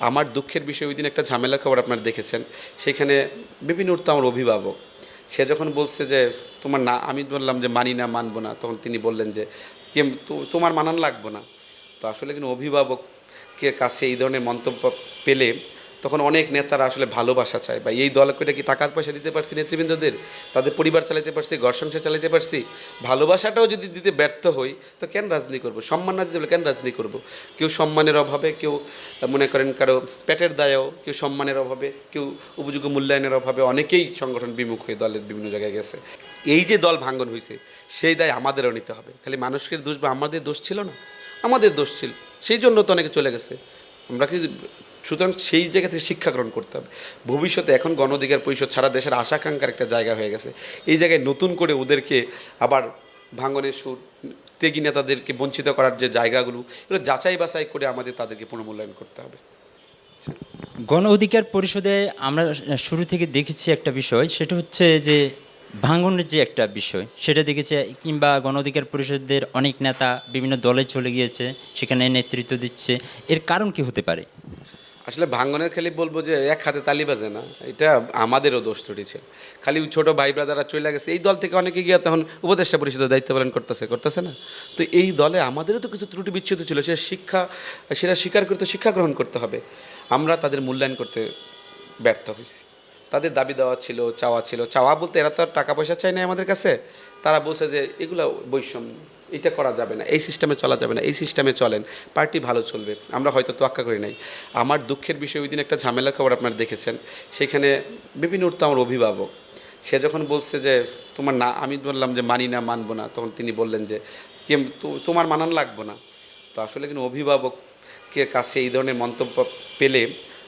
আমার দুঃখের বিষয় ওই দিন একটা ঝামেলা খবর আপনার দেখেছেন। সেখানে বিভিন্ন উঠত আমার অভিভাবক। সে যখন বলছে যে, তোমার না আমি বললাম যে, মানি না, মানবো না। তখন তিনি বললেন যে, কে তোমার মানান লাগবো না। তো আসলে কিন্তু অভিভাবকের কাছে এই ধরনের মন্তব্য পেলে তখন অনেক নেতারা আসলে ভালোবাসা চায় বা এই দল করে কি টাকার পয়সা দিতে পারছি নেতৃবৃন্দদের? তাদের পরিবার চালাতে পারছি, ঘর সংসার চালাতে পারছি। ভালোবাসাটাও যদি দিতে ব্যর্থ হই, তো কেন রাজনীতি করব? সম্মান না দিতে কেন রাজনীতি করব? কেউ সম্মানের অভাবে, কেউ, মনে করেন কারও পেটের দায়েও, কেউ সম্মানের অভাবে, কেউ উপযোগ্য মূল্যায়নের অভাবে অনেকেই সংগঠন বিমুখ হয়ে দলের বিভিন্ন জায়গায় গেছে। এই যে দল ভাঙ্গন হয়েছে সেই দায় আমাদেরও নিতে হবে। খালি মানুষের দোষ বা আমাদের দোষ ছিল না? আমাদের দোষ ছিল সেই জন্য তো অনেকে চলে গেছে। আমরা কি সুতরাং সেই জায়গা থেকে শিক্ষা গ্রহণ করতে হবে। ভবিষ্যতে এখন গণ অধিকার পরিষদ ছাড়া দেশের আশাকাঙ্ক্ষার একটা জায়গা হয়ে গেছে। এই জায়গায় নতুন করে ওদেরকে আবার ভাঙনের সুর, ত্যাগী নেতাদেরকে বঞ্চিত করার যে জায়গাগুলো, এগুলো যাচাই বাছাই করে আমাদের তাদেরকে পুনর্মূল্যায়ন করতে হবে। গণ অধিকার পরিষদে আমরা শুরু থেকে দেখেছি একটা বিষয়, সেটা হচ্ছে যে ভাঙনের যে একটা বিষয়, সেটা দেখেছি কিংবা গণ অধিকার পরিষদের অনেক নেতা বিভিন্ন দলে চলে গিয়েছে, সেখানে নেতৃত্ব দিচ্ছে। এর কারণ কি হতে পারে? আসলে ভাঙ্গনের খালি বলব যে এক হাতে তালি বাজে না, এটা আমাদেরও দোষ ত্রুটি খালি ছোট ভাই ব্রাদাররা চলে গেছে, এই দল থেকে অনেকে গিয়ে তখন উপদেষ্টা পরিষদের দায়িত্ব পালন করতেছে করতেছে না। তো এই দলে আমাদেরও তো কিছু ত্রুটি বিচ্ছুত ছিল সে শিক্ষা, সেটা স্বীকার করতে, শিক্ষা গ্রহণ করতে হবে। আমরা তাদের মূল্যায়ন করতে ব্যর্থ হয়েছি। তাদের দাবি দেওয়া ছিল, চাওয়া ছিল, চাওয়া বলতে এরা তো আর টাকা পয়সা চায় না আমাদের কাছে। তারা বলছে যে এগুলো বৈষম্য, এটা করা যাবে না, এই সিস্টেমে চলা যাবে না, এই সিস্টেমে চলেন, পার্টি ভালো চলবে, আমরা হয়তো তোয়াক্কা করি নাই। আমার দুঃখের বিষয় ওই দিন একটা ঝামেলা খবর আপনারা দেখেছেন, সেখানে বিভিন্ন তো আমার অভিভাবক, সে যখন বলছে যে তোমার না, আমি বললাম যে মানি না, মানবো না, তখন তিনি বললেন যে, কে তোমার মানান লাগবো না। তো আসলে কিন্তু অভিভাবকের কাছে এই ধরনের মন্তব্য পেলে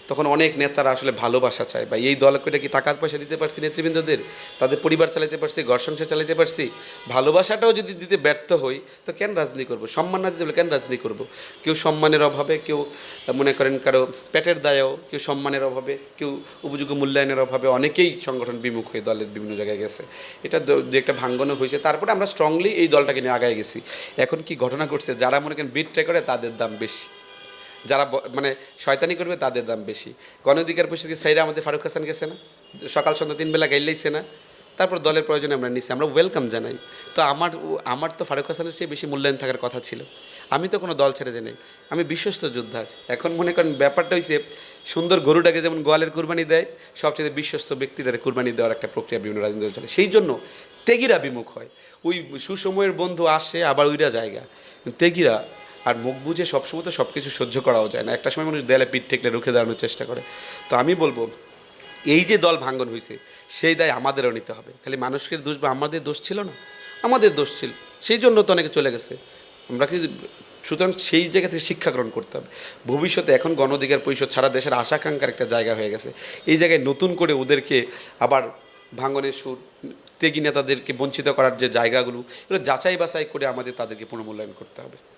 তখন অনেক নেতারা আসলে ভালোবাসা চায়। বা এই দল করে কি টাকার পয়সা দিতে পারছি নেতৃবৃন্দদের? তাদের পরিবার চালাতে পারছি, ঘর সংসার চালাতে পারছি। ভালোবাসাটাও যদি দিতে ব্যর্থ হই, তো কেন রাজনীতি করব? সম্মান না দিতে হলে কেন রাজনীতি করব? কেউ সম্মানের অভাবে, কেউ, মনে করেন কারও পেটের দায়েও, কেউ সম্মানের অভাবে, কেউ উপযোগ্য মূল্যায়নের অভাবে অনেকেই সংগঠন বিমুখ হয়ে দলের বিভিন্ন জায়গায় গেছে। এটা দু একটা ভাঙ্গনও হয়েছে। তারপরে আমরা স্ট্রংলি এই দলটাকে নিয়ে আগায় গেছি। এখন কি ঘটনা ঘটছে? যারা মনে করেন বিট্রে করে, তাদের দাম বেশি। যারা মানে শয়তানি করবে, তাদের দাম বেশি। গণ অধিকার পরিষদ সাইরা আমাদের ফারুক হাসান গেছে না? সকাল সন্ধ্যা তিন বেলা গাইলেইছে না? তারপর দলের প্রয়োজনে আমরা নিচ্ছি আমরা ওয়েলকাম জানাই। তো আমার আমার তো ফারুক হাসানের চেয়ে বেশি মূল্যায়ন থাকার কথা ছিল। আমি তো কোনো দল ছেড়ে যাই আমি বিশ্বস্ত যোদ্ধা এখন মনে করেন ব্যাপারটা হয়েছে সুন্দর গরুটাকে যেমন গোয়ালের কুরবানি দেয়, সবচেয়ে বিশ্বস্ত ব্যক্তিদের কুরবানি দেওয়ার একটা প্রক্রিয়া বিভিন্ন রাজনীতি চলে। সেই জন্য তেগিরা বিমুখ হয়। ওই সুসময়ের বন্ধু আসে, আবার ওইরা জায়গা। তেগিরা আর মুখ বুঝে সবসময় তো সব কিছু সহ্য করাও যায় না। একটা সময় মানুষ দেয়ালে পিঠ ঠেকলে রুখে দাঁড়ানোর চেষ্টা করে। তো আমি বলব, এই যে দল ভাঙ্গন হয়েছে সেই দায় আমাদেরও নিতে হবে। খালি মানুষের দোষ বা আমাদের দোষ ছিল না? আমাদের দোষ ছিল। সেই জন্য তো অনেকে চলে গেছে। আমরা কি সুতরাং সেই জায়গা থেকে শিক্ষা গ্রহণ করতে হবে। ভবিষ্যতে এখন গণ অধিকার পরিষদ ছাড়া দেশের আশাকাঙ্ক্ষার একটা জায়গা হয়ে গেছে। এই জায়গায় নতুন করে ওদেরকে আবার ভাঙনের সুর, ত্যাগী নেতাদেরকে বঞ্চিত করার যে জায়গাগুলো, এগুলো যাচাই বাছাই করে আমাদের তাদেরকে পুনর্মূল্যায়ন করতে হবে।